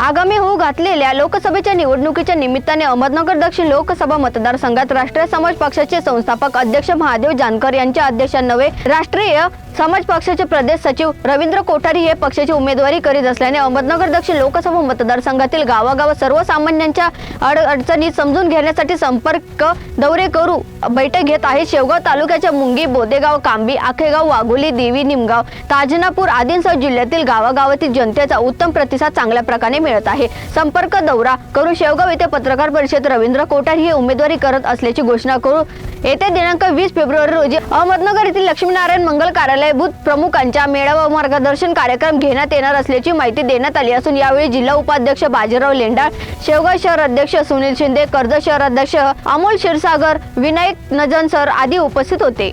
आगामी होऊ घातलेल्या लोकसभेच्या निवडणुकीच्या निमित्ताने अहमदनगर दक्षिण लोकसभा मतदारसंघात राष्ट्रीय समाज पक्षाचे संस्थापक अध्यक्ष महादेव जानकर यांच्या अध्यक्षांनवे राष्ट्रीय समाज पक्षाचे प्रदेश सचिव रवींद्र कोठारी हे पक्षाची उमेदवारी करीत असल्याने अहमदनगर दक्षिण लोकसभा मतदारसंघातील गावागाव सर्वसामान्यांच्या अड अडचणी समजून घेण्यासाठी संपर्क दौरे करू बैठक घेत आहे शेवगाव तालुक्याच्या मुंगी बोदेगाव कांबी आखेगाव वाघोली देवी निमगाव ताजनापूर आदींसह जिल्ह्यातील गावागावातील जनतेचा उत्तम प्रतिसाद चांगल्या प्रकारे मिळत आहे. संपर्क दौरा करून शेवगाव येथे पत्रकार परिषद रवींद्र कोठारी हे उमेदवारी करत असल्याची घोषणा करू. येत्या दिनांक वीस फेब्रुवारी रोजी अहमदनगर येथील लक्ष्मीनारायण मंगल कार्यालय प्रलयभूत प्रमुखांच्या मेळावा मार्गदर्शन कार्यक्रम घेण्यात येणार असल्याची माहिती देण्यात आली असून यावेळी जिल्हा उपाध्यक्ष बाजीराव लेंडाळ शेवगाव शहर अध्यक्ष सुनील शिंदे कर्ज शहर अध्यक्ष अमोल क्षीरसागर विनायक नजन सर आदी उपस्थित होते.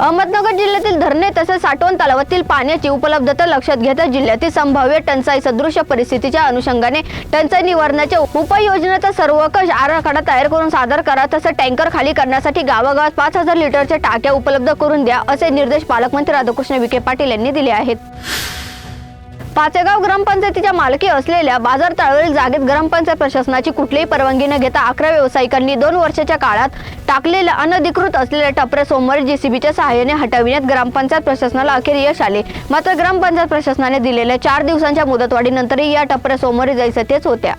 अहमदनगर जिल्ह्यातील धरणे तसेच साठवण तलावातील पाण्याची उपलब्धता लक्षात घेता जिल्ह्यातील संभाव्य टंचाई सदृश परिस्थितीच्या अनुषंगाने टंचाई निवारणाच्या उपाययोजनेचा सर्वकष आराखडा तयार करून सादर करा. तसं टँकर खाली करण्यासाठी गावागावात पाच हजार लिटरच्या टाक्या उपलब्ध करून द्या असे निर्देश पालकमंत्री राधाकृष्ण विखे पाटील यांनी दिले आहेत. पाचेगाव ग्रामपंचायतीच्या मालकी असलेल्या बाजार तळावरील जागेत ग्रामपंचायत प्रशासनाची कुठलीही परवानगी न घेता अकरा व्यावसायिकांनी दोन वर्षाच्या काळात टाकलेल्या अनधिकृत असलेल्या टपरे सोमवारी जेसीबीच्या सहाय्याने हटविण्यात ग्रामपंचायत प्रशासनाला अखेर यश आले. मात्र ग्रामपंचायत प्रशासनाने दिलेल्या चार दिवसांच्या मुदतवाढीनंतरही या टपऱ्या सोमवारी जायचं तेच होत्या.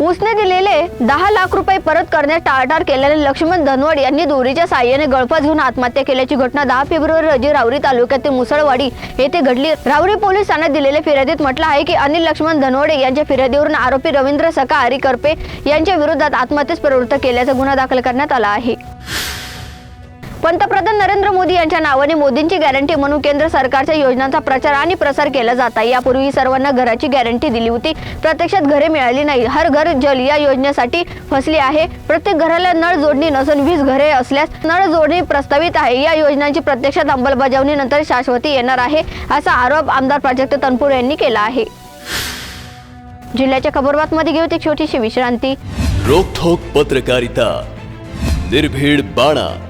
उसने दिलेले दहा लाख रुपये परत करण्यास टाळाटाळ केल्याने लक्ष्मण धनवड यांनी दोरीच्या साह्याने गळफास घेऊन आत्महत्या केल्याची घटना दहा फेब्रुवारी रोजी रावरी तालुक्यातील मुसळवाडी येथे घडली. रावरी पोलीस ठाण्यात दिलेल्या फिर्यादीत म्हटलं आहे की अनिल लक्ष्मण धनवडे यांच्या फिर्यादीवरून आरोपी रवींद्र सका हरी करपे यांच्या विरोधात आत्महत्येस प्रवृत्त केल्याचा गुन्हा दाखल करण्यात आला आहे. पंतप्रधान नरेंद्र मोदी यांच्या नावाने मोदींची गॅरंटी म्हणून केंद्र सरकारच्या योजनांचा प्रचार आणि प्रसार केला जात आहे यापूर्वी सर्वांना घराची गॅरंटी दिली होती. प्रत्यक्षात घरे मिळाली नाही. हर घर जल या योजनेसाठी फसली आहे. प्रत्येक घराला नळ जोडणी नसून वीस घरे असल्यास नळ जोडणी प्रस्तावित आहे. या योजनांची प्रत्यक्षात अंमलबजावणी नंतर शाश्वती येणार आहे असा आरोप आमदार प्राजक्त तनपूर यांनी केला आहे. जिल्ह्याच्या खबरबातमध्ये घेऊ एक छोटीशी विश्रांती. रोखोक पत्रकारिता. निर्भीड बाणा.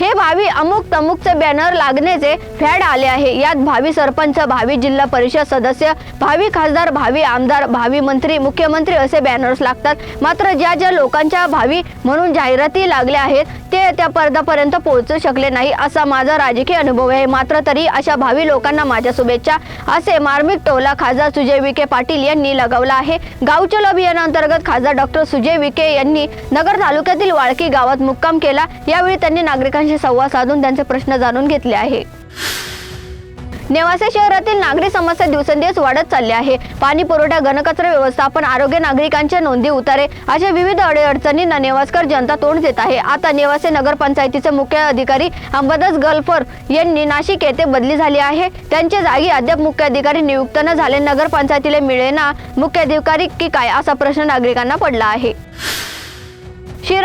हे भावी अमुक तमुकचे बॅनर लागण्याचे फॅड आले आहे. यात भावी सरपंच भावी जिल्हा परिषद सदस्य भावी खासदार भावी आमदार भावी मंत्री मुख्यमंत्री असे बॅनर्स लागतात. मात्र ज्या ज्या लोकांच्या भावी म्हणून जाहिराती लागल्या आहेत ते त्या पदापर्यंत पोहोचू शकले नाही असा माझा राजकीय अनुभव आहे. मात्र तरी अशा भावी लोकांना माझ्या शुभेच्छा. असे मार्मिक टोला खासदार सुजय विखे पाटील यांनी लगावला आहे. गावचल अभियानांतर्गत खासदार डॉक्टर सुजय विखे यांनी नगर तालुक्यातील वाळकी गावात मुक्काम केला. यावेळी त्यांनी नागरिकांशी नागरिकांशी संवाद साधून त्यांचे प्रश्न जाणून घेतले आहे. नेवासे शहरातील नागरी समस्या दिवसेंदिवस वाढत चालली आहे. पाणी पुरवठा घनकचरा व्यवस्थापन आरोग्य नागरिकांच्या नोंदी उतारे अशा विविध अडीअडचणींना नेवासकर जनता तोंड देत आहे. आता नेवासे नगरपंचायतीचे मुख्य अधिकारी अंबादास गल्फर यांनी नाशिक येथे बदली झाली आहे. त्यांच्या जागी अद्याप मुख्य अधिकारी नियुक्त न झाले. नगरपंचायतीला मिळेना मुख्य अधिकारी की काय असा प्रश्न नागरिकांना पडला आहे.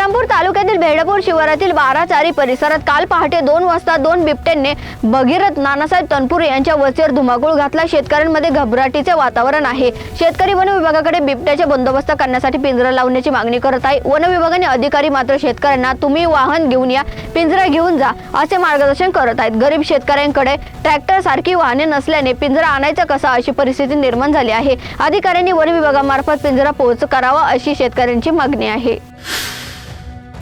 श्रीरामपूर तालुक्यातील भेडपूर शिवारातील बाराचारी परिसरात काल पहाटे दोन वाजता दोन बिबट्यांनी भगीरथ नानासाहेब तनपुरे यांच्या वस्तीवर धुमाकूळ घातला. शेतकऱ्यांमध्ये घबराटीचे वातावरण आहे. शेतकरी वन विभागाकडे बिबट्याचे बंदोबस्त करण्यासाठी पिंजरा लावण्याची मागणी करत आहे. वन विभागाने अधिकारी मात्र शेतकऱ्यांना तुम्ही वाहन घेऊन या पिंजरा घेऊन जा असे मार्गदर्शन करत आहेत. गरीब शेतकऱ्यांकडे ट्रॅक्टर सारखी वाहने नसल्याने पिंजरा आणायचा कसा अशी परिस्थिती निर्माण झाली आहे. अधिकाऱ्यांनी वन विभागामार्फत पिंजरा पोहोच करावा अशी शेतकऱ्यांची मागणी आहे.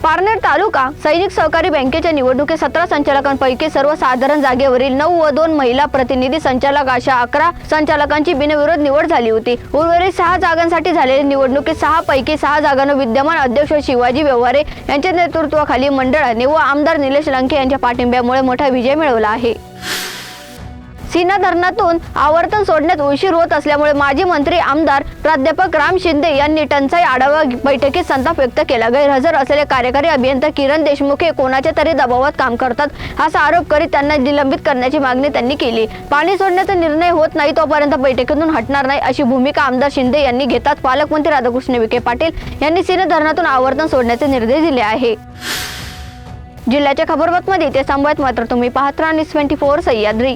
पारनेर तालुका सैनिक सहकारी बँकेच्या निवडणुकीत सतरा संचालकांपैकी सर्वसाधारण जागेवरील नऊ व दोन महिला प्रतिनिधी संचालक अशा अकरा संचालकांची बिनविरोध निवड झाली होती. उर्वरित सहा जागांसाठी झालेल्या निवडणुकीत सहा पैकी सहा जागांना विद्यमान अध्यक्ष शिवाजी व्यवहारे यांच्या नेतृत्वाखाली मंडळाने व आमदार निलेश लंके यांच्या पाठिंब्यामुळे मोठा विजय मिळवला आहे. सीना धरणातून आवर्तन सोडण्यात उशीर होत असल्यामुळे माजी मंत्री आमदार प्राध्यापक राम शिंदे यांनी टंचाई आढावा बैठकीत संताप व्यक्त केला. गैरहजर असलेले कार्यकारी अभियंता किरण देशमुख हे कोणाच्या तरी दबावात काम करतात असा आरोप करीत त्यांना निलंबित करण्याची मागणी त्यांनी केली. पाणी सोडण्याचा निर्णय होत नाही तोपर्यंत बैठकीतून हटणार नाही अशी भूमिका आमदार शिंदे यांनी घेतात. पालकमंत्री राधाकृष्ण विखे पाटील यांनी सीना धरणातून आवर्तन सोडण्याचे निर्देश दिले आहे. जिल्ह्याच्या खबरबातमध्ये ते थांबवत मात्र तुम्ही पाहत राहा न्यूज ट्वेंटी फोर सह्याद्री.